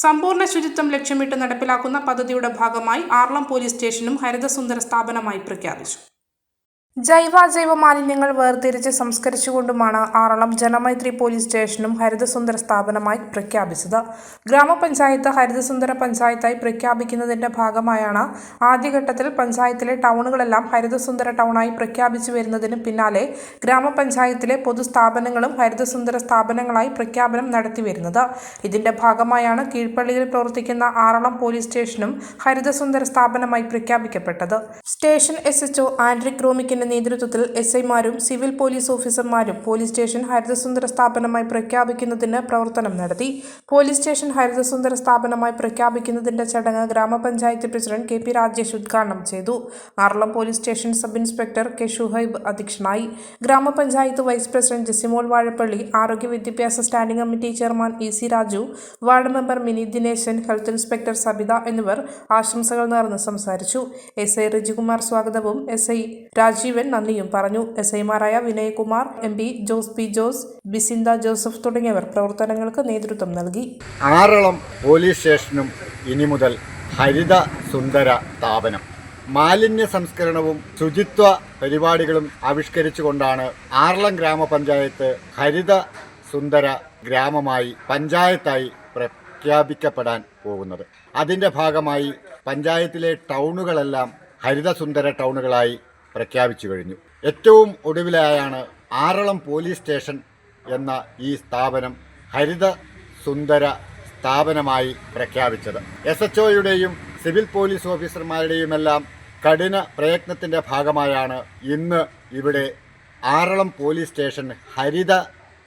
സമ്പൂർണ ശുചിത്വം ലക്ഷ്യമിട്ട് നടപ്പിലാക്കുന്ന പദ്ധതിയുടെ ഭാഗമായി ആർളം പോലീസ് സ്റ്റേഷനും ഹരിതസുന്ദര സ്ഥാപനമായി പ്രഖ്യാപിച്ചു. ജൈവാജൈവ മാലിന്യങ്ങൾ വേർതിരിച്ച് സംസ്കരിച്ചുകൊണ്ടുമാണ് ആറളം ജനമൈത്രി പോലീസ് സ്റ്റേഷനും ഹരിതസുന്ദര സ്ഥാപനമായി പ്രഖ്യാപിച്ചത്. ഗ്രാമപഞ്ചായത്ത് ഹരിതസുന്ദര പഞ്ചായത്തായി പ്രഖ്യാപിക്കുന്നതിന്റെ ഭാഗമായാണ് ആദ്യഘട്ടത്തിൽ പഞ്ചായത്തിലെ ടൗണുകളെല്ലാം ഹരിതസുന്ദര ടൗണായി പ്രഖ്യാപിച്ചു വരുന്നതിന് പിന്നാലെ ഗ്രാമപഞ്ചായത്തിലെ പൊതുസ്ഥാപനങ്ങളും ഹരിതസുന്ദര സ്ഥാപനങ്ങളായി പ്രഖ്യാപനം നടത്തി നടത്തിവരുന്നത് ഇതിന്റെ ഭാഗമായാണ് കീഴ്പള്ളിയിൽ പ്രവർത്തിക്കുന്ന ആറളം പോലീസ് സ്റ്റേഷനും ഹരിതസുന്ദര സ്ഥാപനമായി പ്രഖ്യാപിക്കപ്പെട്ടത്. സ്റ്റേഷൻ എസ് എച്ച്ഒ ആൻഡ്രിക് റോമിക്കിന്റെ നേതൃത്വത്തിൽ എസ് ഐമാരും സിവിൽ പോലീസ് ഓഫീസർമാരും പോലീസ് സ്റ്റേഷൻ ഹരിതസുന്ദര സ്ഥാപനമായി പ്രഖ്യാപിക്കുന്നതിന് പ്രവർത്തനം നടത്തി. പോലീസ് സ്റ്റേഷൻ ഹരിതസുന്ദര സ്ഥാപനമായി പ്രഖ്യാപിക്കുന്നതിന്റെ ചടങ്ങ് ഗ്രാമപഞ്ചായത്ത് പ്രസിഡന്റ് കെ പി രാജേഷ് ഉദ്ഘാടനം ചെയ്തു. Aralam police station sub inspector K Shuhaib അധ്യക്ഷനായി. ഗ്രാമപഞ്ചായത്ത് വൈസ് പ്രസിഡന്റ് ജസിമോൾ വാഴപ്പള്ളി ആരോഗ്യ വിദ്യാഭ്യാസ standing committee chairman E C Raju ward member Mini Dineshan health inspector Sabitha എന്നിവർ ആശംസകൾ നേർന്ന് സംസാരിച്ചു. എസ് ഐ റിജികുമാർ സ്വാഗതവും എസ് ഐ രാജീവൻ നന്ദിയും പറഞ്ഞു. എസ് ഐമാരായ Vinayakumar M P Jose P Jose Bisinda Joseph തുടങ്ങിയവർ പ്രവർത്തനങ്ങൾക്ക് നേതൃത്വം നൽകി. ആറളം പോലീസ് സ്റ്റേഷനും ഇനി മുതൽ ഹരിത സുന്ദര സ്ഥാപനം. മാലിന്യ സംസ്കരണവും ശുചിത്വ പരിപാടികളും ആവിഷ്കരിച്ചുകൊണ്ടാണ് ആറളം ഗ്രാമപഞ്ചായത്ത് ഹരിത സുന്ദര ഗ്രാമമായി പഞ്ചായത്തായി പ്രഖ്യാപിക്കപ്പെടാൻ പോകുന്നത്. അതിന്റെ ഭാഗമായി പഞ്ചായത്തിലെ ടൗണുകളെല്ലാം ഹരിത സുന്ദര ടൗണുകളായി പ്രഖ്യാപിച്ചു കഴിഞ്ഞു. ഏറ്റവും ഒടുവിലായാണ് ആറളം പോലീസ് സ്റ്റേഷൻ എന്ന ഈ സ്ഥാപനം ഹരിത സുന്ദര സ്ഥാപനമായി പ്രഖ്യാപിച്ചത്. എസ് എച്ച് ഒയുടെയും സിവിൽ പോലീസ് ഓഫീസർമാരുടെയുമെല്ലാം കഠിന പ്രയത്നത്തിന്റെ ഭാഗമായാണ് ഇന്ന് ഇവിടെ ആറളം പോലീസ് സ്റ്റേഷൻ ഹരിത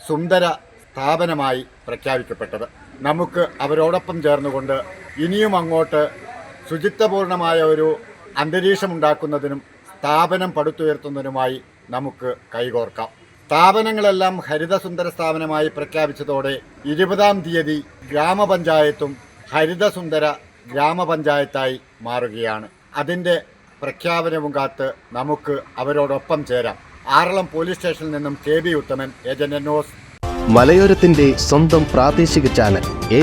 സുന്ദര സ്ഥാപനമായി പ്രഖ്യാപിക്കപ്പെട്ടത്. നമുക്ക് അവരോടൊപ്പം ചേർന്നുകൊണ്ട് ഇനിയും അങ്ങോട്ട് ശുചിത്വപൂർണമായ ഒരു അന്തരീക്ഷമുണ്ടാക്കുന്നതിനും സ്ഥാപനം പടുത്തുയർത്തുന്നതിനുമായി നമുക്ക് കൈകോർക്കാം. സ്ഥാപനങ്ങളെല്ലാം ഹരിതസുന്ദര സ്ഥാപനമായി പ്രഖ്യാപിച്ചതോടെ ഇരുപതാം തീയതി ഗ്രാമപഞ്ചായത്തും ഹരിതസുന്ദര ഗ്രാമപഞ്ചായത്തായി മാറുകയാണ്. അതിന്റെ പ്രഖ്യാപനവും കാത്ത് നമുക്ക് അവരോടൊപ്പം ചേരാം. ആറളം പോലീസ് സ്റ്റേഷനിൽ നിന്നും K B Uthaman agent news മലയോരത്തിന്റെ സ്വന്തം പ്രാദേശിക ചാനൽ എ